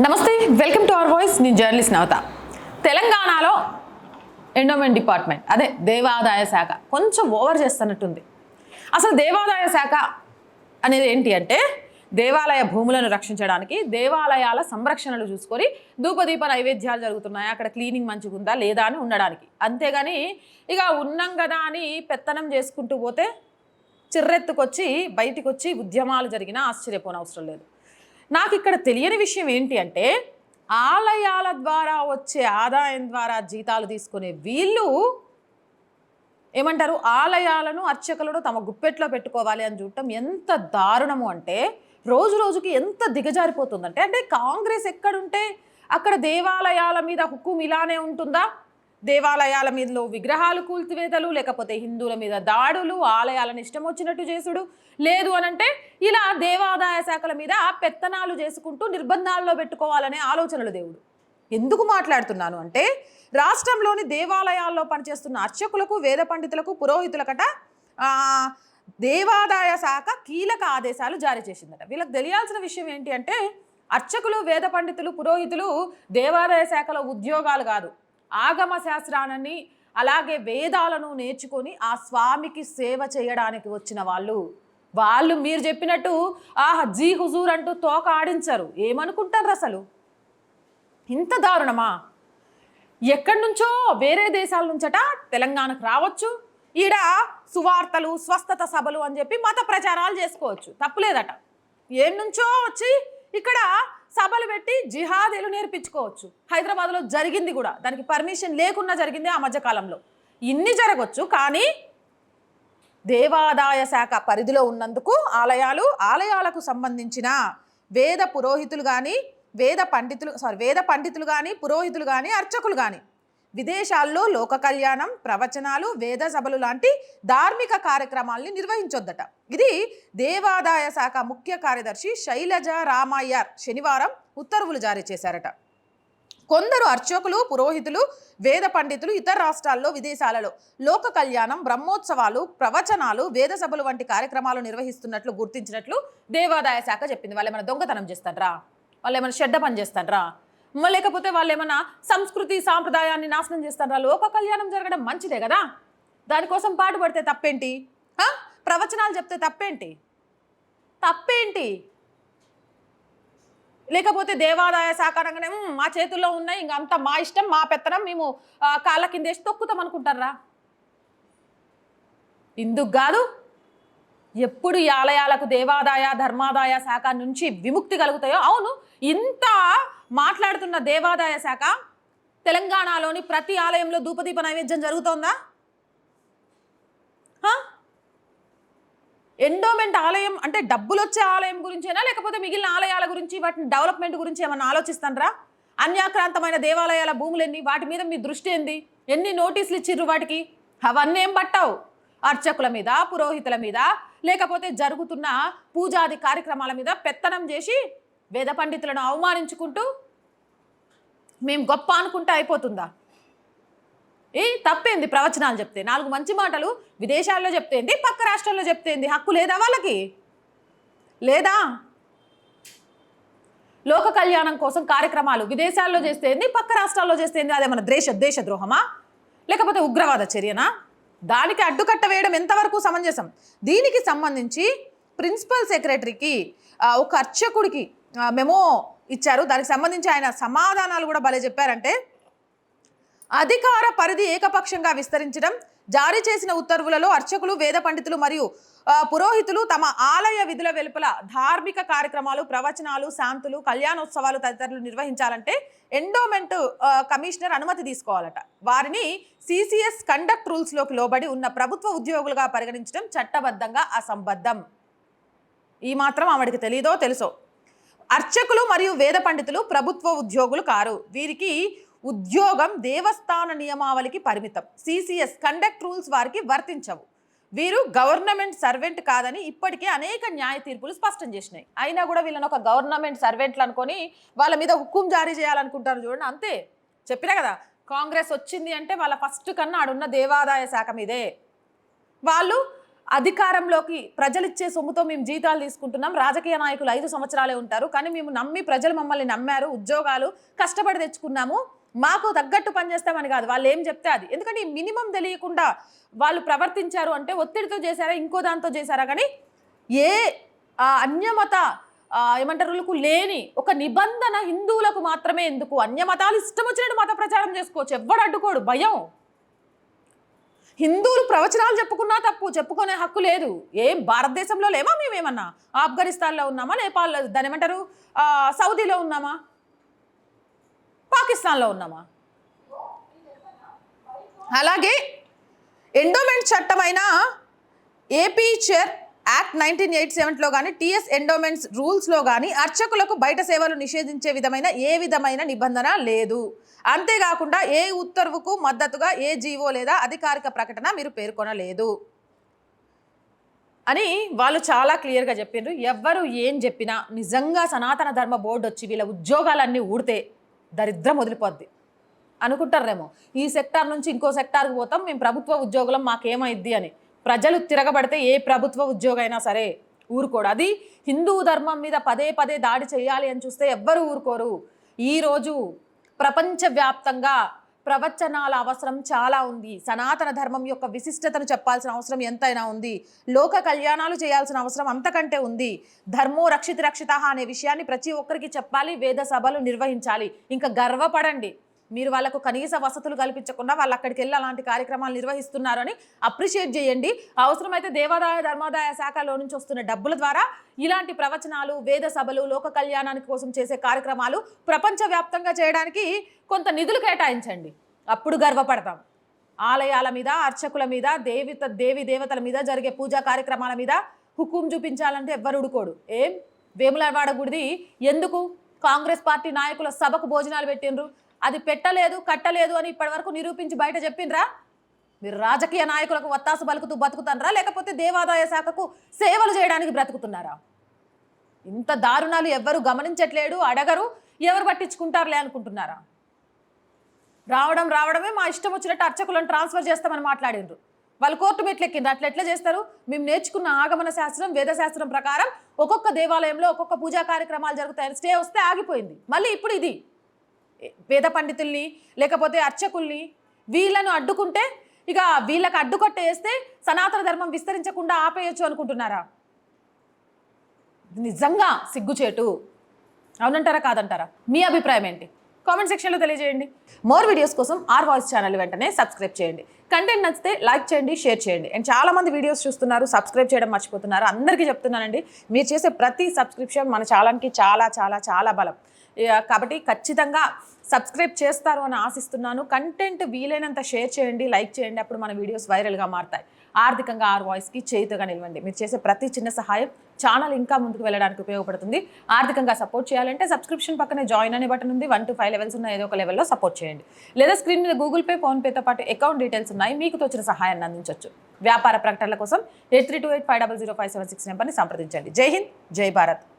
నమస్తే welcome to our voice. నేను journalist నవత. తెలంగాణలో ఎండోమెంట్ డిపార్ట్మెంట్ అదే దేవాదాయ శాఖ కొంచెం ఓవర్ చేస్తున్నట్టుంది. అసలు దేవాదాయ శాఖ అనేది ఏంటి అంటే దేవాలయ భూములను రక్షించడానికి దేవాలయాల సంరక్షణలు చూసుకొని ధూపదీప నైవేద్యాలు జరుగుతున్నాయి. అక్కడ క్లీనింగ్ మంచిగా ఉందా లేదా అని ఉండడానికి. అంతేగాని ఇక ఉన్నాం కదా అని పెత్తనం చేసుకుంటూ పోతే చిర్రెత్తుకొచ్చి బయటికి వచ్చి ఉద్యమాలు జరిగినా ఆశ్చర్యపోనవసరం లేదు. నాకు ఇక్కడ తెలియని విషయం ఏంటి అంటే ఆలయాల ద్వారా వచ్చే ఆదాయం ద్వారా జీతాలు తీసుకునే వీళ్ళు ఏమంటారు? ఆలయాలను అర్చకులను తమ గుప్పెట్లో పెట్టుకోవాలి అని చూడటం ఎంత దారుణము అంటే రోజు రోజుకి ఎంత దిగజారిపోతుందంటే అంటే కాంగ్రెస్ ఎక్కడుంటే అక్కడ దేవాలయాల మీద హుకుం ఇలానే ఉంటుందా? దేవాలయాల మీదలో విగ్రహాలు కూల్చివేతలు లేకపోతే హిందువుల మీద దాడులు ఆలయాలను ఇష్టం వచ్చినట్టు చేసుడు. లేదు అనంటే ఇలా దేవాదాయ శాఖల మీద పెత్తనాలు చేసుకుంటూ నిర్బంధాల్లో పెట్టుకోవాలనే ఆలోచనలు దేవుడు. ఎందుకు మాట్లాడుతున్నాను అంటే రాష్ట్రంలోని దేవాలయాల్లో పనిచేస్తున్న అర్చకులకు వేద పండితులకు పురోహితులకట దేవాదాయ శాఖ కీలక ఆదేశాలు జారీ చేసిందట. వీళ్ళకి తెలియాల్సిన విషయం ఏంటి అంటే అర్చకులు వేద పండితులు పురోహితులు దేవాదాయ శాఖలో ఉద్యోగాలు కాదు. ఆగమ శాస్త్రాన్ని అలాగే వేదాలను నేర్చుకొని ఆ స్వామికి సేవ చేయడానికి వచ్చిన వాళ్ళు. వాళ్ళు మీరు చెప్పినట్టు ఆహా జీ హుజూర్ అంటూ తోక ఆడించరు. ఏమనుకుంటారు అసలు? ఇంత దారుణమా? ఎక్కడి నుంచో? వేరే దేశాల నుంచట? తెలంగాణకు రావచ్చు. ఈడ సువార్తలు స్వస్థత సభలు అని చెప్పి మత ప్రచారాలు చేసుకోవచ్చు. తప్పులేదట. ఏం నుంచో వచ్చి ఇక్కడ సభలు పెట్టి జిహాదీలు నేర్పించుకోవచ్చు. హైదరాబాద్లో జరిగింది కూడా. దానికి పర్మిషన్ లేకుండా జరిగింది ఆ మధ్యకాలంలో ఇన్ని జరగవచ్చు కానీ దేవాదాయ శాఖ పరిధిలో ఉన్నందుకు ఆలయాలు ఆలయాలకు సంబంధించిన వేద పురోహితులు కానీ వేద పండితులు సారీ వేద పండితులు కానీ పురోహితులు కానీ అర్చకులు కానీ విదేశాల్లో లోక కళ్యాణం ప్రవచనాలు వేద సభలు లాంటి ధార్మిక కార్యక్రమాల్ని నిర్వహించొద్దట. ఇది దేవాదాయ శాఖ ముఖ్య కార్యదర్శి శైలజ రామయ్యార్ శనివారం ఉత్తర్వులు జారీ చేశారట. కొందరు అర్చకులు పురోహితులు వేద పండితులు ఇతర రాష్ట్రాల్లో విదేశాలలో లోక కళ్యాణం బ్రహ్మోత్సవాలు ప్రవచనాలు వేద సభలు వంటి కార్యక్రమాలు నిర్వహిస్తున్నట్లు గుర్తించినట్లు దేవాదాయ శాఖ చెప్పింది. వాళ్ళు ఏమైనా దొంగతనం చేస్తాడ్రా వాళ్ళు ఏమైనా చెడ్డ పని చేస్తాడ్రా లేకపోతే వాళ్ళు ఏమైనా సంస్కృతి సాంప్రదాయాన్ని నాశనం చేస్తారా? లోక కళ్యాణం జరగడం మంచిదే కదా? దానికోసం పాటుపడితే తప్పేంటి? ప్రవచనాలు చెప్తే తప్పేంటి? తప్పేంటి? లేకపోతే దేవాదాయ శాఖ మా చేతుల్లో ఉన్నాయి ఇంక అంత మా ఇష్టం మా పెత్తనం మేము కాళ్ళ కింద వేసి తొక్కుతాం అనుకుంటారా? ఇందుకు కాదు ఎప్పుడు ఈ ఆలయాలకు దేవాదాయ ధర్మాదాయ శాఖ నుంచి విముక్తి కలుగుతాయో? అవును ఇంత మాట్లాడుతున్న దేవాదాయ శాఖ తెలంగాణలోని ప్రతి ఆలయంలో ధూపదీప నైవేద్యం జరుగుతోందా? ఎండోమెంట్ ఆలయం అంటే డబ్బులు వచ్చే ఆలయం గురించేనా? లేకపోతే మిగిలిన ఆలయాల గురించి వాటిని డెవలప్మెంట్ గురించి ఏమన్నా ఆలోచిస్తానరా? అన్యాక్రాంతమైన దేవాలయాల భూములు ఎన్ని వాటి మీద మీ దృష్టి ఏంది? ఎన్ని నోటీసులు ఇచ్చిర్రు వాటికి? అవన్నీ ఏం పట్టావు. అర్చకుల మీద పురోహితుల మీద లేకపోతే జరుగుతున్న పూజాది కార్యక్రమాల మీద పెత్తనం చేసి వేద పండితులను అవమానించుకుంటూ మేము గొప్ప అనుకుంటే అయిపోతుందా? ఏ తప్పేంది ప్రవచనాలు చెప్తే? నాలుగు మంచి మాటలు విదేశాల్లో చెప్తేంది పక్క రాష్ట్రాల్లో చెప్తేంది. హక్కు లేదా వాళ్ళకి? లేదా? లోక కళ్యాణం కోసం కార్యక్రమాలు విదేశాల్లో చేస్తేంది పక్క రాష్ట్రాల్లో చేస్తేంది అదేమన్నా దేశ దేశద్రోహమా లేకపోతే ఉగ్రవాద చర్యనా? దానికి అడ్డుకట్ట వేయడం ఎంతవరకు సమంజసం? దీనికి సంబంధించి ప్రిన్సిపల్ సెక్రటరీకి ఒక అర్చకుడికి మెమో ఇచ్చారు. దానికి సంబంధించి ఆయన సమాధానాలు కూడా భలే చెప్పారంటే అధికార పరిధి ఏకపక్షంగా విస్తరించడం జారీ చేసిన ఉత్తర్వులలో అర్చకులు వేద పండితులు మరియు పురోహితులు తమ ఆలయ విధుల వెలుపల ధార్మిక కార్యక్రమాలు ప్రవచనాలు శాంతులు కళ్యాణోత్సవాలు తదితరులు నిర్వహించాలంటే ఎండోమెంట్ కమిషనర్ అనుమతి తీసుకోవాలట. వారిని సిసిఎస్ కండక్ట్ రూల్స్లోకి లోబడి ఉన్న ప్రభుత్వ ఉద్యోగులుగా పరిగణించడం చట్టబద్ధంగా అసంబద్ధం. ఈ మాత్రం ఆవిడకి తెలీదో తెలుసో? అర్చకులు మరియు వేద పండితులు ప్రభుత్వ ఉద్యోగులు కారు. వీరికి ఉద్యోగం దేవస్థాన నియమావళికి పరిమితం. సిసిఎస్ కండక్ట్ రూల్స్ వారికి వర్తించవు. వీరు గవర్నమెంట్ సర్వెంట్ కాదని ఇప్పటికే అనేక న్యాయ తీర్పులు స్పష్టం చేసినాయి. అయినా కూడా వీళ్ళని ఒక గవర్నమెంట్ సర్వెంట్లు అనుకొని వాళ్ళ మీద హుక్కుం జారీ చేయాలనుకుంటారు చూడండి. అంతే. చెప్పినా కదా కాంగ్రెస్ వచ్చింది అంటే వాళ్ళ ఫస్ట్ కన్నా ఆడున్న దేవాదాయ శాఖ మీదే. వాళ్ళు అధికారంలోకి ప్రజలిచ్చే సొమ్ముతో మేము జీతాలు తీసుకుంటున్నాం. రాజకీయ నాయకులు ఐదు సంవత్సరాలే ఉంటారు. కానీ మేము నమ్మి ప్రజలు మమ్మల్ని నమ్మారు ఉద్యోగాలు కష్టపడి తెచ్చుకున్నాము. మాకు తగ్గట్టు పనిచేస్తామని కాదు వాళ్ళు ఏం చెప్తే అది. ఎందుకంటే ఈ మినిమం తెలియకుండా వాళ్ళు ప్రవర్తించారు అంటే ఒత్తిడితో చేశారా ఇంకో దాంతో చేశారా? కానీ ఏ ఆ, అన్యమత ఏమంటారులకు ఏమంటారు లేని ఒక నిబంధన హిందువులకు మాత్రమే ఎందుకు? అన్యమతాలు ఇష్టం వచ్చినట్టు మత ప్రచారం చేసుకోవచ్చు. ఎవ్వడు అడ్డుకోడు. భయం. హిందువులు ప్రవచనాలు చెప్పుకున్నా తప్పు చెప్పుకునే హక్కు లేదు. ఏం భారతదేశంలో లేమా మేమేమన్నా? ఆఫ్ఘనిస్తాన్లో ఉన్నామా? నేపాల్లో దాని ఏమంటారు సౌదీలో ఉన్నామా? పాకిస్తాన్లో ఉన్నామా? అలాగే endowment చట్టమైన AP chair act nineteen eight సెవెన్లో కానీ టీఎస్ ఎండోమెంట్స్ రూల్స్లో కానీ అర్చకులకు బయట సేవలు నిషేధించే విధమైన ఏ విధమైన నిబంధన లేదు. అంతేకాకుండా ఏ ఉత్తర్వుకు మద్దతుగా ఏ జీవో లేదా అధికారిక ప్రకటన మీరు పేర్కొనలేదు. అని వాళ్ళు చాలా క్లియర్గా చెప్పిండ్రు ఎవ్వరు ఏం చెప్పినా నిజంగా సనాతన ధర్మ బోర్డు వచ్చి వీళ్ళ ఉద్యోగాలన్నీ ఊడితే దరిద్రం వదిలిపోద్ది. అనుకుంటారేమో. ఈ సెక్టార్ నుంచి ఇంకో సెక్టార్కి పోతాం మేము ప్రభుత్వ ఉద్యోగులం మాకేమైద్ది అని. ప్రజలు తిరగబడితే ఏ ప్రభుత్వ ఉద్యోగం అయినా సరే ఊరుకోడు. అది హిందూ ధర్మం మీద పదే పదే దాడి చేయాలి అని చూస్తే ఎవ్వరు ఊరుకోరు. ఈరోజు ప్రపంచవ్యాప్తంగా ప్రవచనాల అవసరం చాలా ఉంది. సనాతన ధర్మం యొక్క విశిష్టతను చెప్పాల్సిన అవసరం ఎంతైనా ఉంది. లోక కళ్యాణాలు చేయాల్సిన అవసరం అంతకంటే ఉంది. ధర్మో రక్షిత రక్షిత అనే విషయాన్ని ప్రతి ఒక్కరికి చెప్పాలి వేద సభలు నిర్వహించాలి. ఇంకా గర్వపడండి. మీరు వాళ్ళకు కనీస వసతులు కల్పించకుండా వాళ్ళు అక్కడికి వెళ్ళి అలాంటి కార్యక్రమాలు నిర్వహిస్తున్నారని అప్రిషియేట్ చేయండి. అవసరమైతే దేవాదాయ ధర్మాదాయ శాఖలో నుంచి వస్తున్న డబ్బుల ద్వారా ఇలాంటి ప్రవచనాలు వేద సభలు లోక కళ్యాణానికి కోసం చేసే కార్యక్రమాలు ప్రపంచవ్యాప్తంగా చేయడానికి కొంత నిధులు కేటాయించండి. అప్పుడు గర్వపడతాం. ఆలయాల మీద అర్చకుల మీద దేవిత దేవి దేవతల మీద జరిగే పూజా కార్యక్రమాల మీద హుకుం చూపించాలంటే ఎవ్వరు ఉడుకోడు ఏం? వేములవాడ గుడిది ఎందుకు? కాంగ్రెస్ పార్టీ నాయకుల సభకు భోజనాలు పెట్టిండ్రు. అది పెట్టలేదు కట్టలేదు అని ఇప్పటివరకు నిరూపించి బయట చెప్పిండ్రా? మీరు రాజకీయ నాయకులకు వత్తాసు బలుకుతూ బతుకుతారా లేకపోతే దేవాదాయ శాఖకు సేవలు చేయడానికి బ్రతుకుతున్నారా? ఇంత దారుణాలు ఎవ్వరు గమనించట్లేడు అడగరు ఎవరు పట్టించుకుంటారులే అనుకుంటున్నారా? రావడం రావడమే మా ఇష్టం వచ్చినట్టు అర్చకులను ట్రాన్స్ఫర్ చేస్తామని మాట్లాడిండ్రు. వాళ్ళు కోర్టు మెట్లు ఎక్కింది అట్లా ఎట్లా చేస్తారు? మేము నేర్చుకున్న ఆగమన శాస్త్రం వేదశాస్త్రం ప్రకారం ఒక్కొక్క దేవాలయంలో ఒక్కొక్క పూజా కార్యక్రమాలు జరుగుతాయని స్టే వస్తే ఆగిపోయింది. మళ్ళీ ఇప్పుడు ఇది. పేద పండితుల్ని లేకపోతే అర్చకుల్ని వీళ్ళను అడ్డుకుంటే ఇక వీళ్ళకి అడ్డుకట్టేస్తే సనాతన ధర్మం విస్తరించకుండా ఆపేయచ్చు అనుకుంటున్నారా? నిజంగా సిగ్గుచేటు. అవునంటారా కాదంటారా? మీ అభిప్రాయం ఏంటి? కామెంట్ సెక్షన్లో తెలియజేయండి. మోర్ వీడియోస్ కోసం ఆర్ వాయిస్ ఛానల్ వెంటనే సబ్స్క్రైబ్ చేయండి. కంటెంట్ నచ్చితే లైక్ చేయండి షేర్ చేయండి. అండ్ చాలా మంది వీడియోస్ చూస్తున్నారు సబ్స్క్రైబ్ చేయడం మర్చిపోతున్నారు. అందరికీ చెప్తున్నానండి మీరు చేసే ప్రతి సబ్స్క్రిప్షన్ మన ఛానల్కి చాలా చాలా చాలా బలం. ఇక కాబట్టి ఖచ్చితంగా సబ్స్క్రైబ్ చేస్తారు అని ఆశిస్తున్నాను. కంటెంట్ వీలైనంత షేర్ చేయండి లైక్ చేయండి. అప్పుడు మన వీడియోస్ వైరల్గా మారుతాయి. ఆర్థికంగా ఆర్ వాయిస్కి చేతుగా నిలవండి. మీరు చేసే ప్రతి చిన్న సహాయం ఛానల్ ఇంకా ముందుకు వెళ్ళడానికి ఉపయోగపడుతుంది. ఆర్థికంగా సపోర్ట్ చేయాలంటే సబ్స్క్రిప్షన్ పక్కనే జాయిన్ అనే బటన్ ఉంది. వన్ టు ఫైవ్ లెవెల్స్ ఉన్న ఏదో ఒక లెవెల్లో సపోర్ట్ చేయండి. లేదా స్క్రీన్ మీద గూగుల్ పే ఫోన్పేతో పాటు అకౌంట్ డీటెయిల్స్ ఉన్నాయి. మీకు తోచిన సహాయాన్ని అందించవచ్చు వ్యాపార ప్రకటనల కోసం eight three two eight five double zero five seven six నెంబర్ని సంప్రదించండి. జై హింద్ జై భారత్.